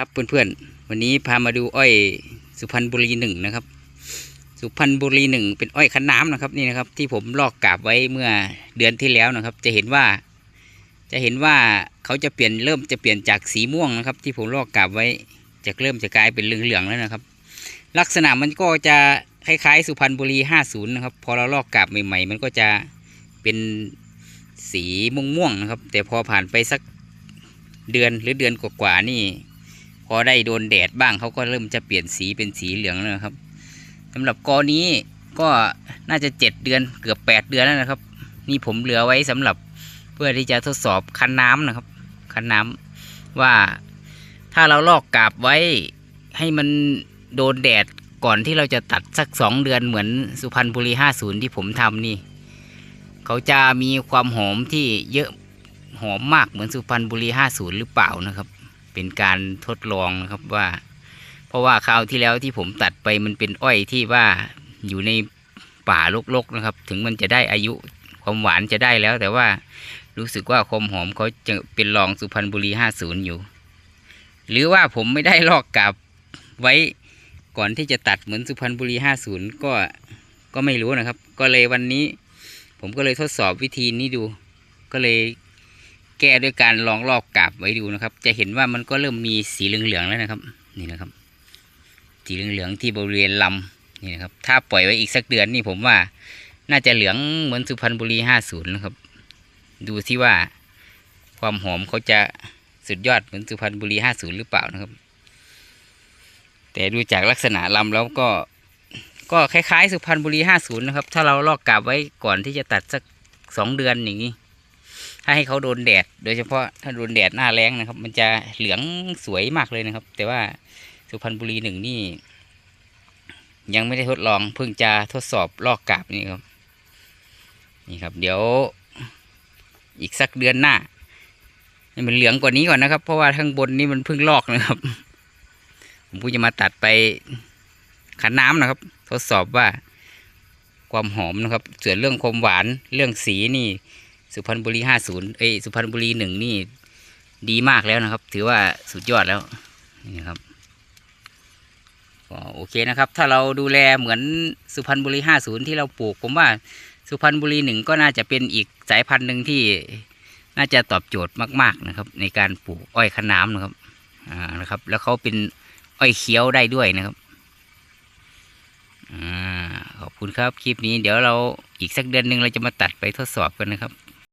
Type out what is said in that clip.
ครับเพื่อนๆ วันนี้พามาดูอ้อยสุพรรณบุรีหนึ่งนะครับ สุพรรณบุรีหนึ่งเป็นอ้อยคันน้ำนะครับนี่นะครับ ที่ผมลอกกาบไว้เมื่อเดือนที่แล้วนะครับ จะเห็นว่า จะเห็นว่าเขาจะเปลี่ยนเริ่มจะเปลี่ยนจากสีม่วงนะครับ ที่ผมลอกกาบไว้จะเริ่มจะกลายเป็นเหลืองๆแล้วนะครับ ลักษณะมันก็จะคล้ายๆ สุพรรณบุรี 50 นะครับ พอเราลอกกาบใหม่ๆ มันก็จะเป็นสีม่วงๆนะครับ แต่พอผ่านไปสักเดือนหรือเดือนกว่าๆนี่ พอได้โดนแดดบ้างเขาก็เริ่มจะเปลี่ยนสีเป็นสีเหลืองแล้วครับสำหรับกอนี้ก็น่าจะเจ็ดเดือนเกือบแปดเดือนแล้วนะครับ นี่ผมเหลือไว้สำหรับเพื่อที่จะทดสอบคันน้ำนะครับ คันน้ำว่าถ้าเราลอกกาบไว้ให้มันโดนแดดก่อนที่เราจะตัดสักสองเดือนเหมือนสุพรรณบุรีห้าศูนย์ที่ผมทำนี่ เขาจะมีความหอมที่เยอะหอมมากเหมือนสุพรรณบุรีห้าศูนย์หรือเปล่านะครับ เป็นการทดลองนะครับว่า เพราะว่าคราวที่แล้วที่ผมตัดไปมันเป็นอ้อยที่ว่าอยู่ในป่ารกๆนะครับ ถึงมันจะได้อายุความหวานจะได้แล้ว แต่ว่ารู้สึกว่าความหอมเขาจะเป็นรองสุพรรณบุรีห้าศูนย์อยู่ หรือว่าผมไม่ได้ลอกกลับไว้ก่อนที่จะตัดเหมือนสุพรรณบุรีห้าศูนย์ก็ก็ไม่รู้นะครับ ก็เลยวันนี้ ผมก็เลยทดสอบวิธีนี้ดู ก็เลย แก้ด้วยการลองลอกกาบไว้ดูนะครับ จะเห็นว่ามันก็เริ่มมีสีเหลืองๆแล้วนะครับ นี่นะครับ สีเหลืองๆที่บริเวณลำนี่นะครับ ถ้าปล่อยไว้อีกสักเดือนนี่ผมว่า น่าจะเหลืองเหมือนสุพรรณบุรีห้าศูนย์นะครับ ดูที่ว่าความหอมเขาจะสุดยอดเหมือนสุพรรณบุรีห้าศูนย์หรือเปล่านะครับ แต่ดูจากลักษณะลำแล้วก็ก็คล้ายๆ สุพรรณบุรีห้าศูนย์นะครับ ถ้าเราลอกกาบไว้ก่อนที่จะตัดสักสองเดือนอย่างนี้ ถ้าให้เขาโดนแดด โดยเฉพาะถ้าโดนแดดหน้าแรงนะครับ มันจะเหลืองสวยมากเลยนะครับ แต่ว่าสุพรรณบุรีหนึ่งนี่ ยังไม่ได้ทดลองเพิ่งจะทดสอบลอกกาบนี่ครับ นี่ครับ เดี๋ยวอีกสักเดือนหน้าให้มันเหลืองกว่านี้ก่อนนะครับ เพราะว่าข้างบนนี่มันเพิ่งลอกนะครับ ผมก็จะมาตัดไปขันน้ำนะครับ ทดสอบว่าความหอมนะครับ ส่วนเรื่องความหวานเรื่องสีนี่ สุพรรณบุรีห้าศูนย์เอ้ยสุพรรณบุรีหนึ่งนี่ดีมากแล้วนะครับ ถือว่าสุดยอดแล้วนี่ครับก็โอเคนะครับ ถ้าเราดูแลเหมือนสุพรรณบุรีห้าศูนย์ที่เราปลูก ผมว่าสุพรรณบุรีหนึ่งก็น่าจะเป็นอีกสายพันธุ์หนึ่งที่น่าจะตอบโจทย์มาก ๆนะครับ ในการปลูกอ้อยขน้ำนะครับอ่านะครับ แล้วเขาเป็นอ้อยเคี้ยวได้ด้วยนะครับอ่าขอบคุณครับคลิปนี้เดี๋ยวเราอีกสักเดือนหนึ่งเราจะมาตัดไปทดสอบกันนะครับ